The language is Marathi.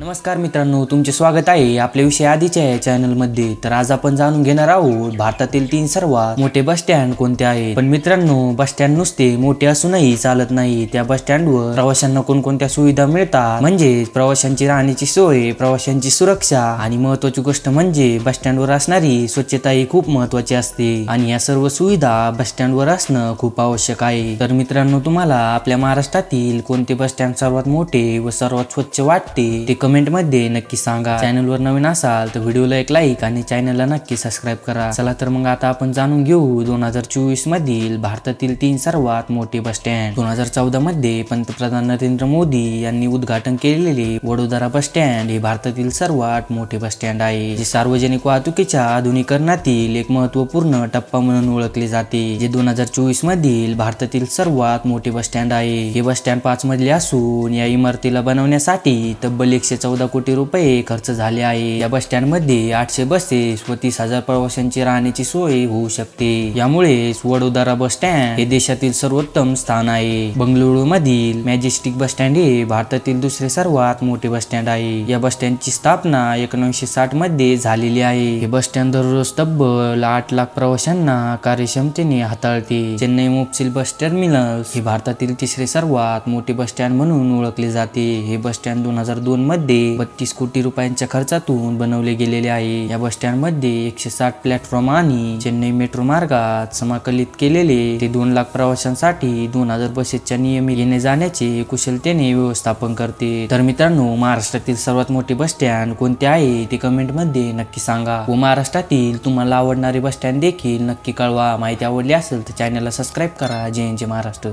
नमस्कार मित्रांनो तुमचे स्वागत आहे आपल्या विषय आधीच्या या चॅनलमध्ये तर आज आपण जाणून घेणार आहोत भारतातील तीन सर्वात मोठे बस स्टँड कोणते आहेत? पण मित्रांनो बस स्टँड नुसते मोठे असूनही चालत नाही. त्या बस स्टँडवर प्रवाशांना कोणकोणत्या सुविधा मिळतात? म्हणजेच प्रवाशांची राहण्याची सोय प्रवाशांची सुरक्षा आणि महत्वाची गोष्ट म्हणजे बस स्टँडवर असणारी स्वच्छता ही खूप महत्वाची असते. आणि या सर्व सुविधा बस स्टँडवर असणं खूप आवश्यक आहे. तर मित्रांनो तुम्हाला आपल्या महाराष्ट्रातील कोणते बस स्टँड सर्वात मोठे व सर्वात स्वच्छ वाटते ते कमेंटमध्ये नक्की सांगा. चॅनलवर नवीन असाल तर व्हिडिओला एक लाईक आणि चॅनलला नक्की सबस्क्राईब करा. चला तर मग आता आपण जाणून घेऊ. दोन हजार चोवीस मधील भारतातील तीन सर्वात मोठे बस स्टँड दोन हजार चौदा मध्ये पंतप्रधान नरेंद्र मोदी यांनी उद्घाटन केलेले वडोदरा बस स्टँड हे भारतातील सर्वात मोठे बस स्टँड आहे. जे सार्वजनिक वाहतुकीच्या आधुनिकरणातील एक महत्त्वपूर्ण टप्पा म्हणून ओळखले जाते. जे दोन हजार चोवीस मधील भारतातील सर्वात मोठे बस स्टँड आहे. हे बस स्टँड पाच मजले असून या इमारतीला बनवण्यासाठी तब्बल एकशे चौदा कोटी रुपये खर्च झाले आहे. या बस स्टँडमध्ये आठशे बसेस व तीस हजार प्रवाशांची राहण्याची सोय होऊ शकते. यामुळे वडोदरा बस स्टँड हे देशातील सर्वोत्तम स्थान आहे. बंगळुरू मधील मॅजेस्टिक बस स्टँड हे भारतातील दुसरे सर्वात मोठे बस स्टँड आहे. या बस स्टँडची स्थापना एकोणीसशे साठमध्ये झालेली आहे. हे बस स्टँड दररोज तब्बल आठ लाख प्रवाशांना कार्यक्षमतेने हाताळते. चेन्नई मोपसिल बस टर्मिनल हे भारतातील तिसरे सर्वात मोठे बस स्टँड म्हणून ओळखले जाते. हे बस स्टँड दोन हजार दोन मध्ये बत्तीस कोटी रुपयांच्या खर्चातून बनवले गेलेले आहे. या बस स्टँडमध्ये एकशे साठ प्लॅटफॉर्म आणि चेन्नई मेट्रो मार्गात समाकलित केलेले ते दोन लाख प्रवाशांसाठी दोन हजार बसेसच्या नियमित येणे जाण्याचे कुशलतेने व्यवस्थापन करते. तर मित्रांनो महाराष्ट्रातील सर्वात मोठे बस स्टँड कोणते आहे ते कमेंटमध्ये नक्की सांगा. व महाराष्ट्रातील तुम्हाला आवडणारे बस स्टँड देखील नक्की कळवा. माहिती आवडली असेल तर चॅनलला सबस्क्राईब करा. जय जय महाराष्ट्र.